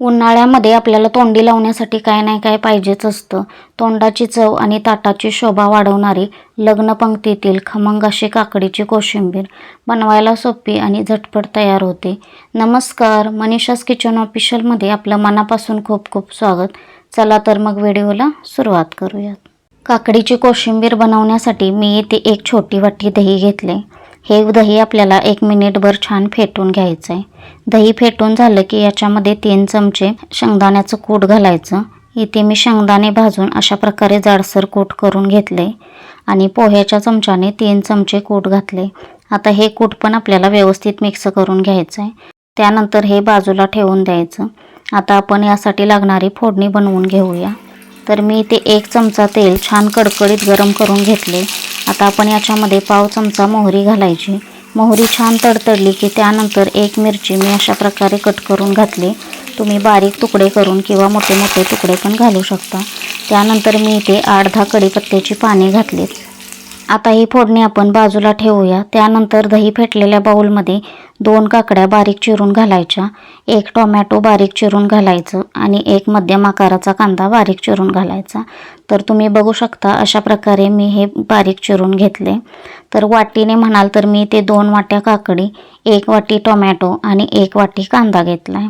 उन्हाळ्यामध्ये आपल्याला तोंडी लावण्यासाठी काय नाही काय पाहिजेच असतं. तोंडाची चव आणि ताटाची शोभा वाढवणारी लग्नपंक्तीतील खमंग अशी काकडीची कोशिंबीर बनवायला सोपी आणि झटपट तयार होते. नमस्कार मनीषास किचन ऑफिशियलमध्ये आपलं मनापासून खूप खूप स्वागत. चला तर मग व्हिडिओला सुरुवात करूयात. काकडीची कोशिंबीर बनवण्यासाठी मी इथे एक छोटी वाटी दही घेतले. हे दही आपल्याला एक मिनिटभर छान फेटून घ्यायचं आहे दही फेटून झालं की याच्यामध्ये तीन चमचे शेंगदाण्याचं कूट घालायचं. इथे मी शेंगदाणे भाजून अशा प्रकारे जाडसर कूट करून घेतले आणि पोह्याच्या चमच्याने तीन चमचे कूट घातले. आता हे कूट पण आपल्याला व्यवस्थित मिक्स करून घ्यायचं आहे त्यानंतर हे बाजूला ठेवून द्यायचं. आता आपण यासाठी लागणारी फोडणी बनवून घेऊया. तर मी ते एक चमचा तेल छान कडकडीत गरम करून घेतले. आता आपण याच्यामध्ये पाव चमचा मोहरी घालायची. मोहरी छान तडतडली की त्यानंतर एक मिरची मी अशा प्रकारे कट करून घातली. तुम्ही बारीक तुकडे करून किंवा मोठे मोठे तुकडे पण घालू शकता. त्यानंतर मी इथे आठ दहा कढीपत्त्याची पाने घातलीत. आता ही फोडणी आपण बाजूला ठेवूया. त्यानंतर दही फेटलेल्या बाऊलमध्ये दोन काकड्या बारीक चिरून घालायच्या. एक टोमॅटो बारीक चिरून घालायचं आणि एक मध्यम आकाराचा कांदा बारीक चिरून घालायचा. तर तुम्ही बघू शकता अशा प्रकारे मी हे बारीक चिरून घेतले. तर वाटीने म्हणाल तर मी ते दोन वाट्या काकडी एक वाटी टोमॅटो आणि एक वाटी कांदा घेतला आहे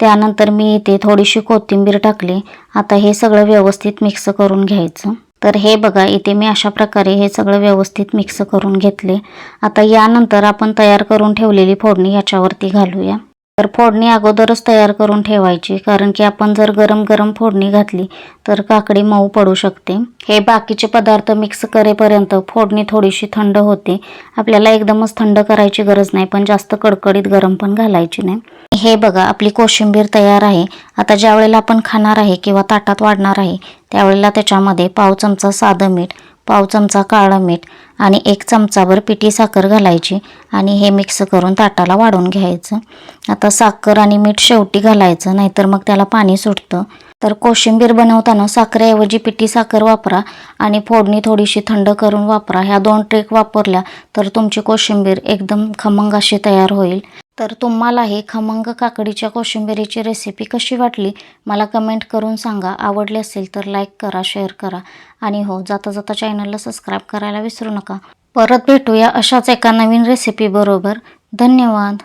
त्यानंतर मी इथे थोडीशी कोथिंबीर टाकली. आता हे सगळं व्यवस्थित मिक्स करून घ्यायचं. तर हे बघा इथे मी अशा प्रकारे हे सगळं व्यवस्थित मिक्स करून घेतले. आता यानंतर आपण तयार करून ठेवलेली फोडणी याच्यावरती घालूया. तर फोडणी अगोदरच तयार करून ठेवायची कारण की आपण जर गरम गरम फोडणी घातली तर काकडी मऊ पडू शकते. हे बाकीचे पदार्थ मिक्स करेपर्यंत फोडणी थोडीशी थंड होते. आपल्याला एकदमच थंड करायची गरज नाही पण जास्त कडकडीत गरम पण घालायची नाही. हे बघा आपली कोशिंबीर तयार आहे. आता ज्या वेळेला आपण खाणार आहे किंवा ताटात वाढणार आहे त्यावेळेला त्याच्यामध्ये पाव चमचा साधं मीठ पाव चमचा काळं मीठ आणि एक चमचाभर पिठी साखर घालायची आणि हे मिक्स करून ताटाला वाढून घ्यायचं. आता साखर आणि मीठ शेवटी घालायचं नाहीतर मग त्याला पाणी सुटतं. तर कोशिंबीर बनवताना साखरेऐवजी पिठी साखर वापरा आणि फोडणी थोडीशी थंड करून वापरा. ह्या दोन ट्रेक वापरल्या तर तुमची कोशिंबीर एकदम खमंग अशी तयार होईल. तर तुम्हाला हे खमंग काकडीच्या कोशिंबिरीची रेसिपी कशी वाटली मला कमेंट करून सांगा. आवडली असेल तर लाईक करा शेअर करा. आणि हो जाता जाता चॅनलला सबस्क्राईब करायला विसरू नका. परत भेटूया अशाच एका नवीन रेसिपीबरोबर धन्यवाद.